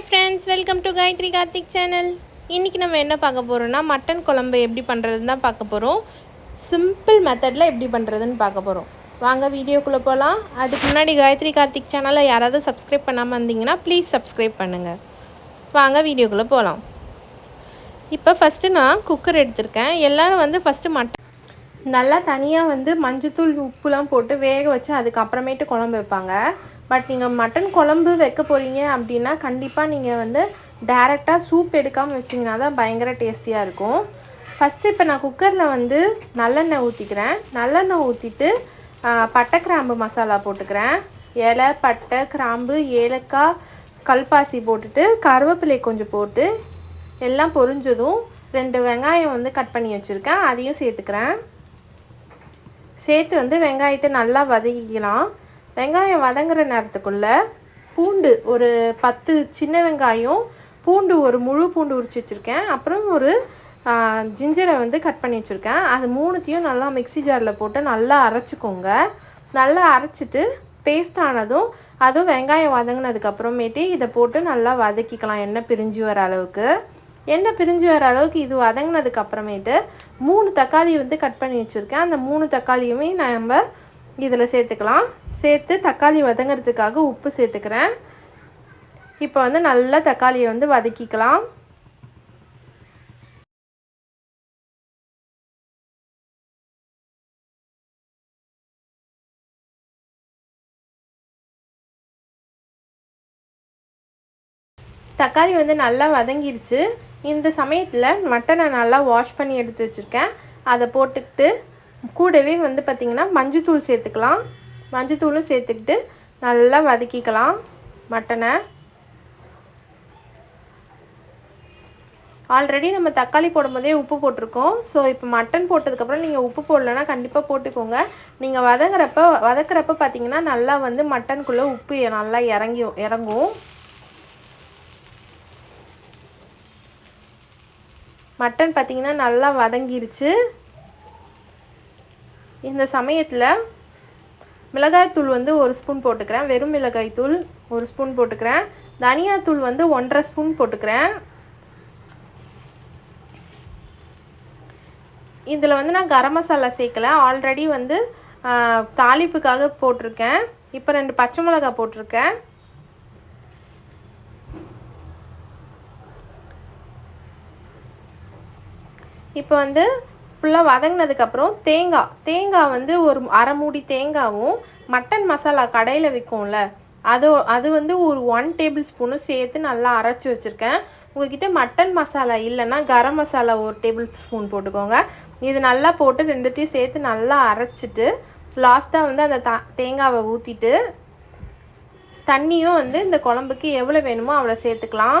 Hi friends welcome to Gayathri Karthik channel இன்றைக்கி நம்ம என்ன பார்க்க போகிறோம்னா மட்டன் குழம்பு எப்படி பண்ணுறதுன்னு தான் பார்க்க போகிறோம் சிம்பிள் மெத்தடில் எப்படி பண்ணுறதுன்னு பார்க்க போகிறோம் வாங்க வீடியோக்குள்ளே போகலாம் அதுக்கு முன்னாடி காயத்ரி கார்த்திக் சேனலை யாராவது சப்ஸ்கிரைப் பண்ணாமல் இருந்தீங்கன்னா ப்ளீஸ் சப்ஸ்கிரைப் பண்ணுங்கள் வாங்க வீடியோக்குள்ளே போகலாம் இப்போ ஃபஸ்ட்டு நான் குக்கர் எடுத்திருக்கேன். எல்லோரும் வந்து ஃபஸ்ட்டு மட்டன் நல்லா தனியாக வந்து மஞ்சத்தூள் உப்புலாம் போட்டு வேக வச்சு அதுக்கப்புறமேட்டு குழம்பு வைப்பாங்க. பட் நீங்கள் மட்டன் குழம்பு வைக்க போகிறீங்க அப்படின்னா கண்டிப்பாக நீங்கள் வந்து டேரெக்டாக சூப் எடுக்காமல் வச்சிங்கன்னா தான் பயங்கர டேஸ்டியாக இருக்கும். ஃபஸ்ட்டு இப்போ நான் குக்கரில் வந்து நல்லெண்ணெய் ஊற்றிக்கிறேன் நல்லெண்ணெய் ஊற்றிட்டு பட்டை கிராம்பு மசாலா போட்டுக்கிறேன். இலை பட்டை கிராம்பு ஏலக்காய் கல்பாசி போட்டுட்டு கருவேப்பிலை கொஞ்சம் போட்டு எல்லாம் பொரிஞ்சதும் ரெண்டு வெங்காயம் வந்து கட் பண்ணி வச்சுருக்கேன். அதையும் சேர்த்துக்கிறேன். சேர்த்து வந்து வெங்காயத்தை நல்லா வதக்கிக்கலாம். வெங்காயம் வதங்குற நேரத்துக்குள்ளே பூண்டு ஒரு பத்து சின்ன வெங்காயம் பூண்டு ஒரு முழு பூண்டு உரிச்சு வச்சுருக்கேன். அப்புறம் ஒரு ஜிஞ்சரை வந்து கட் பண்ணி வச்சுருக்கேன். அது மூணுத்தையும் நல்லா மிக்சி ஜாரில் போட்டு நல்லா அரைச்சிக்கோங்க. நல்லா அரைச்சிட்டு பேஸ்ட் ஆனதும் அதுவும் வெங்காயம் வதங்கினதுக்கப்புறமேட்டு இதை போட்டு நல்லா வதக்கிக்கலாம். எண்ணெய் பிரிஞ்சு வர அளவுக்கு. எண்ணெய் பிரிஞ்சு வர அளவுக்கு இது வதங்கினதுக்கப்புறமேட்டு மூணு தக்காளி வந்து கட் பண்ணி வச்சுருக்கேன். அந்த மூணு தக்காளியுமே நம்ம இதில் சேர்த்துக்கலாம். சேர்த்து தக்காளி வதங்கிறதுக்காக உப்பு சேர்த்துக்கிறேன். இப்போ வந்து நல்லா தக்காளியை வந்து வதக்கிக்கலாம். தக்காளி வந்து நல்லா வதங்கிருச்சு. இந்த சமயத்தில் மட்டனை நல்லா வாஷ் பண்ணி எடுத்து வச்சுருக்கேன். அதை போட்டுக்கிட்டு கூடவே வந்து பார்த்திங்கன்னா மஞ்சத்தூள் சேர்த்துக்கலாம். மஞ்சத்தூளும் சேர்த்துக்கிட்டு நல்லா வதக்கிக்கலாம். மட்டனை. ஆல்ரெடி நம்ம தக்காளி போடும்போதே உப்பு போட்டிருக்கோம். ஸோ இப்போ மட்டன் போட்டதுக்கப்புறம் நீங்கள் உப்பு போடலன்னா கண்டிப்பாக போட்டுக்கோங்க. நீங்கள் வதங்குறப்ப வதக்குறப்ப பார்த்தீங்கன்னா நல்லா வந்து மட்டனுக்குள்ளே உப்பு நல்லா இறங்கி இறங்கும். மட்டன் பார்த்திங்கன்னா நல்லா வதங்கிருச்சு. இந்த சமயத்தில் மிளகாய்த்தூள் வந்து ஒரு ஸ்பூன் போட்டுக்கிறேன். வெறும் மிளகாய்த்தூள் ஒரு ஸ்பூன் போட்டுக்கிறேன். தனியாத்தூள் வந்து ஒன்றரை ஸ்பூன் போட்டுக்கிறேன். இதில் வந்து நான் கரம் மசாலா சேர்க்கலை. ஆல்ரெடி வந்து தாளிப்புக்காக போட்டிருக்கேன். இப்போ ரெண்டு பச்சை மிளகா போட்டிருக்கேன். இப்போ வந்து ஃபுல்லாக வதங்கினதுக்கப்புறம் தேங்காய். தேங்காய் வந்து ஒரு அரை மூடி தேங்காவும் மட்டன் மசாலா கடையில் விற்கும்ல அது அது வந்து ஒரு ஒன் டேபிள் ஸ்பூனும் சேர்த்து நல்லா அரைச்சி வச்சுருக்கேன். உங்ககிட்ட மட்டன் மசாலா இல்லைன்னா கரம் மசாலா ஒரு டேபிள் ஸ்பூன் போட்டுக்கோங்க. இது நல்லா போட்டு ரெண்டுத்தையும் சேர்த்து நல்லா அரைச்சிட்டு லாஸ்ட்டாக வந்து அந்த த தேங்காவை ஊற்றிட்டு தண்ணியும் வந்து இந்த குழம்புக்கு எவ்வளோ வேணுமோ அவ்வளோ சேர்த்துக்கலாம்.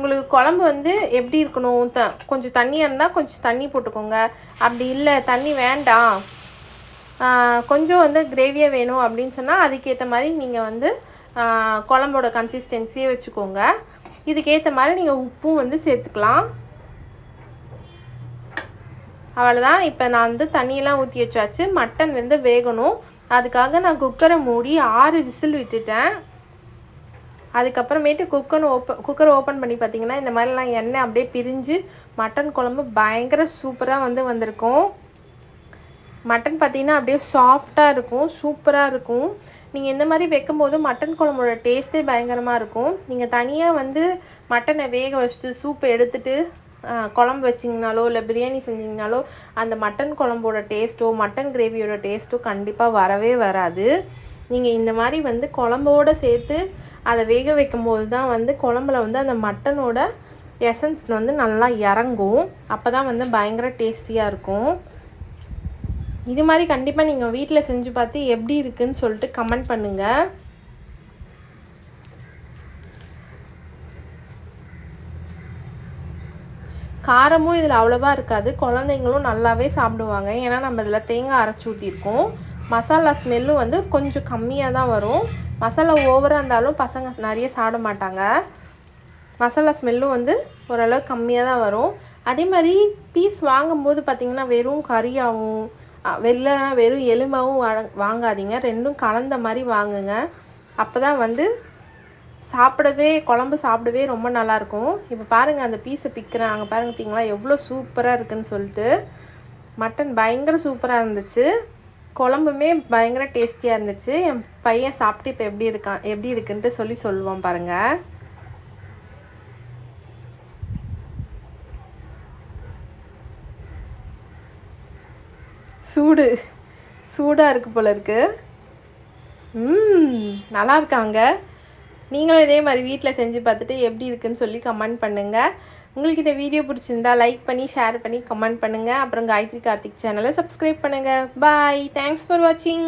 உங்களுக்கு குழம்பு வந்து எப்படி இருக்கணும்? த கொஞ்சம் தண்ணியாக இருந்தால் கொஞ்சம் தண்ணி போட்டுக்கோங்க. அப்படி இல்லை தண்ணி வேண்டாம். கொஞ்சம் வந்து கிரேவியாக வேணும் அப்படின்னு சொன்னால் அதுக்கேற்ற மாதிரி நீங்கள் வந்து குழம்போட கன்சிஸ்டன்சியை வச்சுக்கோங்க. இதுக்கேற்ற மாதிரி நீங்கள் உப்பும் வந்து சேர்த்துக்கலாம். அவ்வளோதான் இப்போ நான் வந்து தண்ணியெல்லாம் ஊற்றி வச்சாச்சு. மட்டன் வந்து வேகணும். அதுக்காக நான் குக்கரை மூடி ஆறு விசில் விட்டுட்டேன். அதுக்கப்புறமேட்டு குக்கர் ஓப்பன் குக்கர் ஓப்பன் பண்ணி பார்த்தீங்கன்னா இந்த மாதிரிலாம் எண்ணெய் அப்படியே பிரிஞ்சு மட்டன் குழம்பு பயங்கர சூப்பராக வந்து வந்திருக்கும். மட்டன் பார்த்திங்கன்னா அப்படியே சாஃப்டாக இருக்கும் சூப்பராக இருக்கும். நீங்கள் இந்த மாதிரி வைக்கும்போது மட்டன் குழம்போட டேஸ்ட்டே பயங்கரமாக இருக்கும். நீங்கள் தனியாக வந்து மட்டனை வேக வச்சுட்டு சூப்பை எடுத்துட்டு குழம்பு வச்சிங்கனாலோ இல்லை பிரியாணி செஞ்சிங்கனாலோ அந்த மட்டன் குழம்போட டேஸ்ட்டோ மட்டன் கிரேவியோட டேஸ்ட்டோ கண்டிப்பாக வரவே வராது. நீங்கள் இந்த மாதிரி வந்து குழம்போடு சேர்த்து அதை வேக வைக்கும்போது தான் வந்து குழம்புல வந்து அந்த மட்டனோட எசன்ஸ் வந்து நல்லா இறங்கும். அப்போ தான் வந்து பயங்கர டேஸ்டியாக இருக்கும். இது மாதிரி கண்டிப்பாக நீங்கள் வீட்டில் செஞ்சு பார்த்து எப்படி இருக்குன்னு சொல்லிட்டு கமெண்ட் பண்ணுங்கள் காரமும் இதில் அவ்வளோவா இருக்காது. குழந்தைங்களும் நல்லாவே சாப்பிடுவாங்க. ஏன்னா நம்ம இதில் தேங்காய் அரைச்சி ஊற்றிருக்கோம் மசாலா ஸ்மெல்லும் வந்து கொஞ்சம் கம்மியாக தான் வரும். மசாலா ஓவராக இருந்தாலும் பசங்க நிறைய சாப்பிட மாட்டாங்க. மசாலா ஸ்மெல்லும் வந்து ஓரளவு கம்மியாக தான் வரும். அதே மாதிரி பீஸ் வாங்கும்போது பார்த்திங்கன்னா வெறும் கறியாகவும் அ, வெளில வெறும் எலும்பாகவும் வாங்காதீங்க. ரெண்டும் கலந்த மாதிரி வாங்குங்க. அப்போ தான் வந்து சாப்பிடவே குழம்பு சாப்பிடவே ரொம்ப நல்லாயிருக்கும். இப்போ பாருங்கள் அந்த பீஸை பிக்கிறேன். அங்கே பாருங்க தீங்களா எவ்வளோ சூப்பராக இருக்குன்னு சொல்லிட்டு. மட்டன் பயங்கர சூப்பராக இருந்துச்சு. குழம்புமே பயங்கர டேஸ்டியாக இருந்துச்சு. என் பையன் சாப்பிட்டு இப்போ எப்படி இருக்கான் எப்படி இருக்குன்ட்டு சொல்லி சொல்லுவான் பாருங்கள் சூடு சூடாக இருக்கு போல இருக்கு. ம் நல்லா இருக்காங்க. நீங்களும் இதே மாதிரி வீட்டில் செஞ்சு பார்த்துட்டு எப்படி இருக்குன்னு சொல்லி கமெண்ட் பண்ணுங்கள் உங்களுக்கு இந்த வீடியோ பிடிச்சிருந்தா லைக் பண்ணி ஷேர் பண்ணி கமெண்ட் பண்ணுங்கள் அப்புறம் காயத்ரி கார்த்திக் சேனலை சப்ஸ்கிரைப் பண்ணுங்கள் பாய் தேங்க்ஸ் ஃபார் வாட்சிங்